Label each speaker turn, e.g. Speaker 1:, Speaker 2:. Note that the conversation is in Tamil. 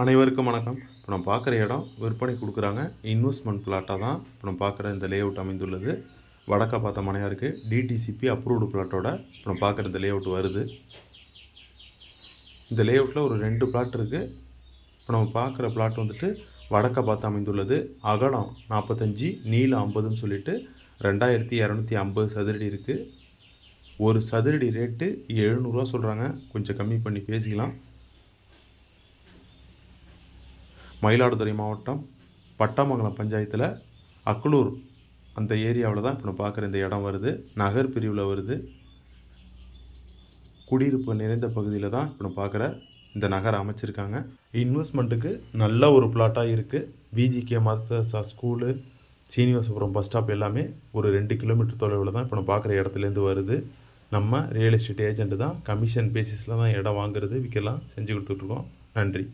Speaker 1: அனைவருக்கும் வணக்கம். இப்போ நம்ம பார்க்குற இடம் விற்பனை கொடுக்குறாங்க. இன்வெஸ்ட்மெண்ட் பிளாட்டாக தான் இப்போ நம்ம பார்க்குற இந்த லேஅவுட் அமைந்துள்ளது. வடக்க பார்த்த மனையாக இருக்குது டிடிசிபி அப்ரூவ்டு பிளாட்டோட இப்போ நம்ம பார்க்குற இந்த லேஅவுட் வருது. இந்த லேஅவுட்டில் ஒரு ரெண்டு பிளாட் இருக்குது இப்போ நம்ம பார்க்குற பிளாட் வந்துட்டு வடக்க பார்த்து அமைந்துள்ளது. அகலம் நாற்பத்தஞ்சி நீளம் ஐம்பதுன்னு சொல்லிட்டு ரெண்டாயிரத்தி இரநூத்தி ஐம்பது சதுரடி இருக்குது ஒரு சதுரடி ரேட்டு எழுநூறுவா சொல்கிறாங்க கொஞ்சம் கம்மி பண்ணி பேசிக்கலாம். மயிலாடுதுறை மாவட்டம் பட்டாமங்கலம் பஞ்சாயத்தில் அக்களூர் அந்த ஏரியாவில் தான் இப்போ நான் பார்க்குற இந்த இடம் வருது. நகர் பிரிவில் வருது. குடியிருப்பு நிறைந்த பகுதியில் தான் இப்போ நான் பார்க்குற இந்த நகர் அமைச்சிருக்காங்க. இன்வெஸ்ட்மெண்ட்டுக்கு நல்ல ஒரு பிளாட்டாக இருக்குது பிஜிகே மதரசா ஸ்கூலு சீனிவாசபுரம் பஸ் ஸ்டாப் எல்லாமே ஒரு ரெண்டு கிலோமீட்டர் தொலைவில் தான் இப்போ நம்ம பார்க்குற இடத்துலேருந்து வருது. நம்ம ரியல் எஸ்டேட் ஏஜென்ட் தான் கமிஷன் பேசிஸில் தான் இடம் வாங்குறது விற்கலாம் செஞ்சு கொடுத்துட்ருக்கோம் நன்றி.